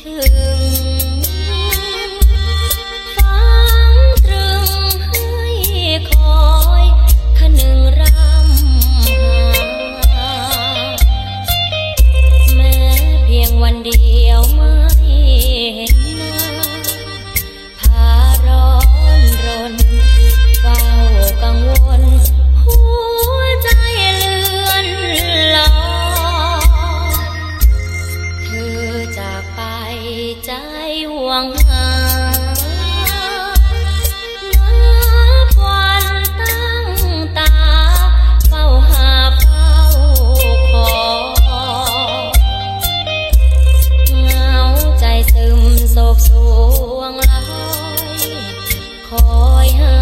ถึง ฟังตรึงให้คอยขนึงรำหาแม้เพียงวันเดียวไม่เห็น วงหานัวันตั้งตา เฝ้าหาขอเหงาใจซึมโศกสวงลายคอยหา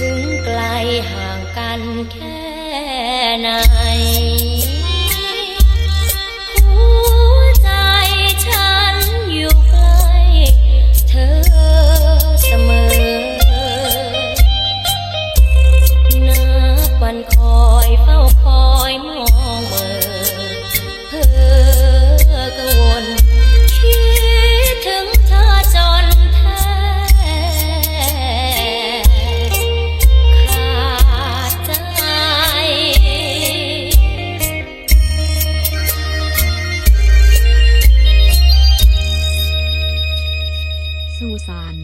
ถึงไกลห่างกันแค่ไหน หัวใจฉันอยู่ใกล้เธอเสมอ นับันคอยเฝ้า สู่ศาน